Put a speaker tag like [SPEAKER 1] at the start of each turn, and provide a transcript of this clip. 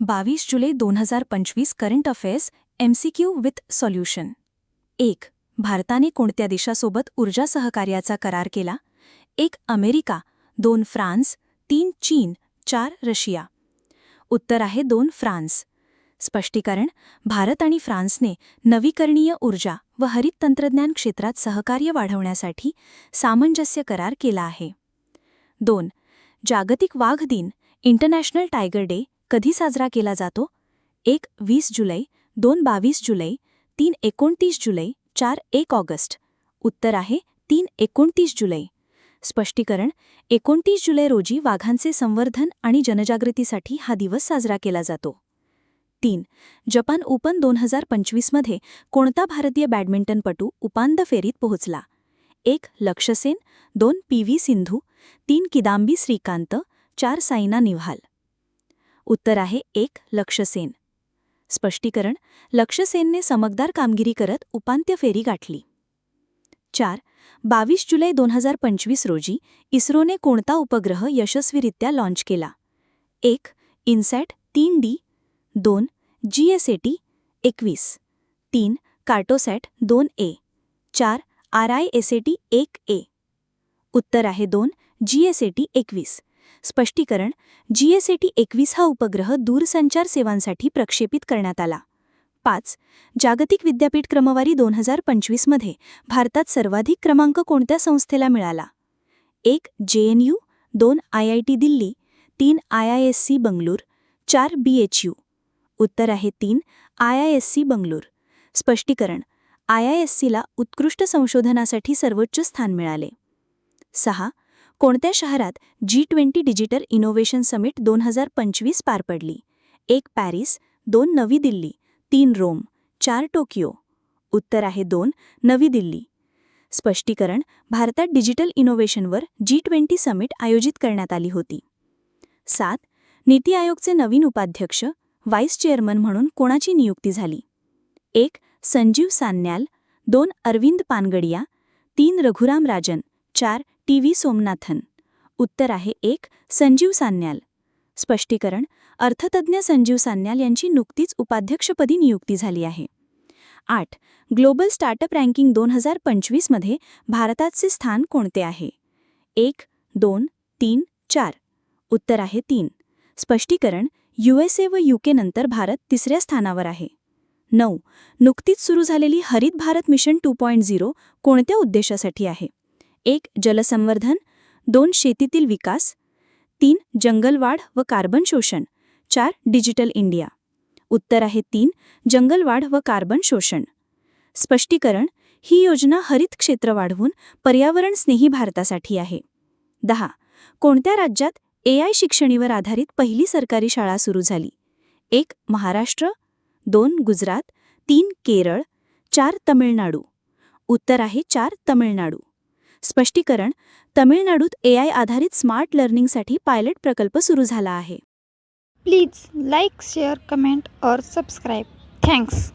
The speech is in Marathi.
[SPEAKER 1] बावीस जुलै दोन हजार पंचवीस current affairs MCQ Q with solution एक भारताने कोणत्या देशासोबत ऊर्जा सहकार्याचा करार केला? एक अमेरिका दोन फ्रान्स तीन चीन चार रशिया. उत्तर आहे दोन फ्रान्स. स्पष्टीकरण भारत आणि फ्रान्सने नवीकरणीय ऊर्जा व हरित तंत्रज्ञान क्षेत्रात सहकार्य वाढवण्यासाठी सामंजस्य करार केला आहे. दोन जागतिक वाघ दिन इंटरनॅशनल टायगर डे कधी साजरा केला जातो? एक वीस जुलै दोन बावीस जुलै तीन एकोणतीस जुलै चार एक ऑगस्ट. उत्तर आहे तीन एकोणतीस जुलै. स्पष्टीकरण एकोणतीस जुलै रोजी वाघांचे संवर्धन आणि जनजागृतीसाठी हा दिवस साजरा केला जातो. तीन जपान ओपन दोन हजार पंचवीसमध्ये कोणता भारतीय बॅडमिंटनपटू उपांत्य फेरीत पोहोचला? एक लक्षसेन दोन पी व्ही सिंधू तीन किदांबी श्रीकांत चार सायना निव्हाल उत्तर आहे एक लक्षसेन. स्पष्टीकरण लक्षसेनने समकदार कामगिरी करत उपांत्य फेरी गाठली. चार बावीस जुलै दोन हजार पंचवीस रोजी इस्रोने कोणता उपग्रह यशस्वीरित्या लॉन्च केला? एक इन्सॅट तीन डी दोन जी एस ए टी एकवीस. तीन कार्टोसॅट दोन ए. चार R I S A T एक ए. उत्तर आहे दोन जी एस ए टी एकवीस. स्पष्टीकरण जीएसएटी एकवीस हा उपग्रह दूरसंचार सेवांसाठी प्रक्षेपित करण्यात आला. पाच जागतिक विद्यापीठ क्रमवारी दोन हजार पंचवीसमध्ये भारतात सर्वाधिक क्रमांक कोणत्या संस्थेला मिळाला? एक जेएनयू दोन आय आय टी दिल्ली तीन आय आय एस सी चार बी एच यू. उत्तर आहे तीन आय आय एस सी स्पष्टीकरण आय आय एस सीला उत्कृष्ट संशोधनासाठी सर्वोच्च स्थान मिळाले. सहा कोणत्या शहरात G twenty digital innovation summit दोन हजार पंचवीस पार पडली? एक पॅरिस दोन नवी दिल्ली तीन रोम चार टोकियो. उत्तर आहे दोन नवी दिल्ली. स्पष्टीकरण भारतात डिजिटल इनोव्हेशनवर जी ट्वेंटी समिट आयोजित करण्यात आली होती. सात नीती आयोगचे नवीन उपाध्यक्ष व्हाईस चेअरमन म्हणून कोणाची नियुक्ती झाली? एक संजीव सान्याल दोन अरविंद पानगडिया तीन रघुराम राजन चार टी व्ही सोमनाथन. उत्तर आहे एक संजीव सान्याल. स्पष्टीकरण अर्थतज्ज्ञ संजीव सान्याल यांची नुकतीच उपाध्यक्षपदी नियुक्ती झाली आहे. आठ ग्लोबल स्टार्टअप रँकिंग दोन हजार पंचवीसमध्ये भारताचे स्थान कोणते आहे? एक दोन तीन चार. उत्तर आहे तीन. स्पष्टीकरण यूएसए व यूके नंतर भारत तिसऱ्या स्थानावर आहे. नऊ नुकतीच सुरू झालेली Harit Bharat mission two point zero कोणत्या उद्देशासाठी आहे? एक जलसंवर्धन दोन शेतीतील विकास तीन जंगलवाढ व कार्बन शोषण चार डिजिटल इंडिया. उत्तर आहे तीन जंगलवाढ व कार्बन शोषण. स्पष्टीकरण ही योजना हरित क्षेत्र वाढवून पर्यावरण स्नेही भारतासाठी आहे. दहा कोणत्या राज्यात एआय शिक्षणीवर आधारित पहिली सरकारी शाळा सुरू झाली? एक महाराष्ट्र दोन गुजरात तीन केरळ चार तमिळनाडू. उत्तर आहे चार तमिळनाडू. स्पष्टीकरण तमिळनाडूत ए आय आधारित स्मार्ट लर्निंगसाठी पायलट प्रकल्प सुरू झाला आहे.
[SPEAKER 2] प्लीज लाईक शेअर कमेंट और सबस्क्राईब. थँक्स.